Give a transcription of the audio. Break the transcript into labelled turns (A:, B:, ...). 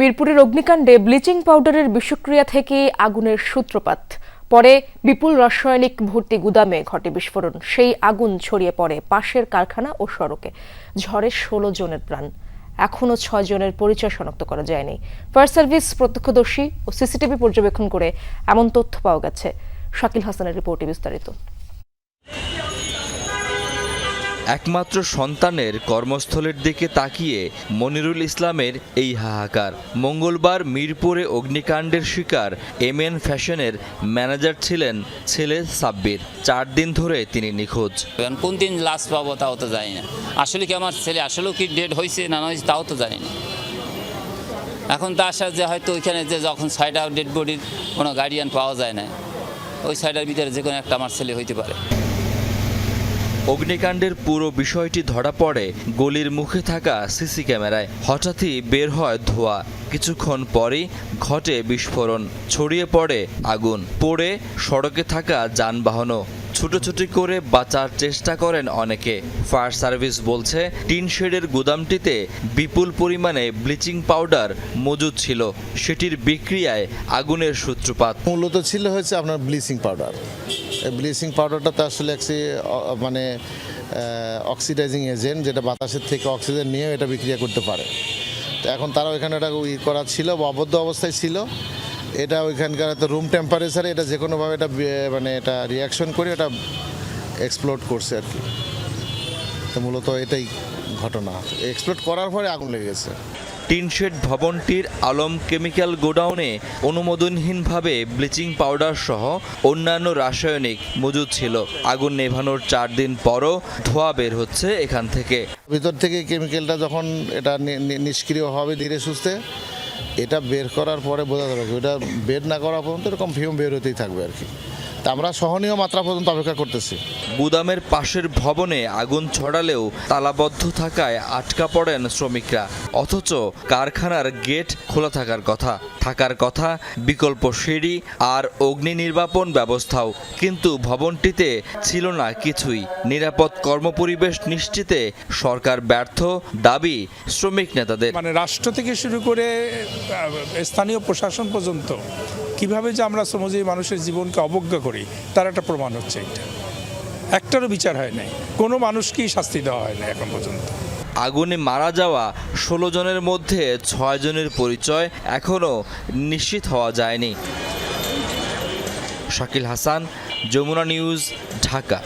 A: মিরপুরের অগ্নিকাণ্ডে ব্লিচিং পাউডারের বিষক্রিয়া থেকে আগুনের সূত্রপাত। পরে বিপুল রাসায়নিক ভর্তি গুদামে ঘটে বিস্ফোরণ। সেই আগুন ছড়িয়ে পড়ে পাশের কারখানা ও সড়কে। ঝড়ে ষোলো জনের প্রাণ। এখনও ছয় জনের পরিচয় শনাক্ত করা যায়নি। ফায়ার সার্ভিস প্রত্যক্ষদর্শী ও সিসিটিভি পর্যবেক্ষণ করে এমন তথ্য পাওয়া গেছে। শাকিল হাসানের রিপোর্টে বিস্তারিত।
B: একমাত্র সন্তানের কর্মস্থলের দিকে তাকিয়ে মনিরুল ইসলামের এই হাহাকার। মঙ্গলবার মিরপুরে অগ্নিকাণ্ডের শিকার এম এন ফ্যাশনের ম্যানেজার ছিলেন ছেলে সাব্বির। চার দিন ধরে তিনি নিখোঁজ।
C: কোন দিন লাশ পাবো তাও তো জানি না। আসলে কি আমার ছেলে আসলেও কি ডেড হয়েছে না হয়েছে তাও তো জানি না। এখন তো আশা যে হয়তো ওইখানে যে যখন সাইডা ডেড বডির কোনো গার্ডিয়ান পাওয়া যায় না। ওই সাইডের ভিতরে যে কোনো একটা আমার ছেলে হইতে পারে।
B: অগ্নিকাণ্ডের পুরো বিষয়টি ধরা পড়ে গলির মুখে থাকা সিসি ক্যামেরায়। হঠাৎই বের হয় ধোয়া। কিছুক্ষণ পরেই ঘটে বিস্ফোরণ, ছড়িয়ে পড়ে আগুন, পড়ে সড়কে থাকা যানবাহনও। ছুটোছুটি করে বাঁচার চেষ্টা করেন অনেকে। ফায়ার সার্ভিস বলছে, টিন শেডের গুদামটিতে বিপুল পরিমাণে ব্লিচিং পাউডার মজুদ ছিল। সেটির বিক্রিয়ায় আগুনের সূত্রপাত।
D: মূলত ছিল হয়েছে আপনার ব্লিচিং পাউডার। ব্লিচিং পাউডারটাতে আসলে একটি মানে অক্সিডাইজিং এজেন্ট যেটা বাতাসের থেকে অক্সিজেন নিয়ে এটা বিক্রিয়া করতে পারে। তো এখন তারা ওইখানে এটা ই করা ছিল বা আবদ্ধ অবস্থায় ছিল। এটা ওইখানকার তো রুম টেম্পারেচারে এটা যে কোনোভাবে এটা মানে এটা রিয়াকশন করে এটা এক্সপ্লোড করছে আর কি। তো মূলত এটাই ঘটনা। এক্সপ্লোড করার পরে আগুন লেগে গেছে।
B: টিনশেড ভবনটির আলম কেমিক্যাল গোডাউনে অনুমোদনহীনভাবে ব্লিচিং পাউডার সহ অন্যান্য রাসায়নিক মজুদ ছিল। আগুন নেভানোর চার দিন পরও ধোঁয়া বের হচ্ছে এখান থেকে।
D: ভিতর থেকে কেমিক্যালটা যখন এটা নিষ্ক্রিয় হবে ধীরে সুস্থে এটা বের করার পরে বোঝা যাবে এটা বের না করা পর্যন্ত এরকম ফিউম বের হতেই থাকবে আর কি। তা আমরা সহনীয় মাত্রা পর্যন্ত অপেক্ষা করতেছি।
B: গুদামের পাশের ভবনে আগুন ছড়ালেও তালাবদ্ধ থাকায় আটকা পড়েন শ্রমিকরা। অথচ কারখানার গেট খোলা থাকার কথা। থাকার কথা বিকল্প সিঁড়ি আর অগ্নি নির্বাপন ব্যবস্থাও। কিন্তু ভবনটিতে ছিল না কিছুই। নিরাপদ কর্মপরিবেশ নিশ্চিতে সরকার ব্যর্থ দাবি শ্রমিক নেতাদের।
E: মানে রাষ্ট্র থেকে শুরু করে স্থানীয় প্রশাসন পর্যন্ত কীভাবে যে আমরা শ্রমজীবী মানুষের জীবনকে অবজ্ঞা করি, তার একটা প্রমাণ হচ্ছে এটা একটারও বিচার হয় নাই। কোনো মানুষকেই শাস্তি দেওয়া হয় না এখন পর্যন্ত।
B: আগুনে মারা যাওয়া ষোলো জনের মধ্যে ছয় জনের পরিচয় এখনও নিশ্চিত হওয়া যায়নি। শাকিল হাসান, যমুনা নিউজ, ঢাকা।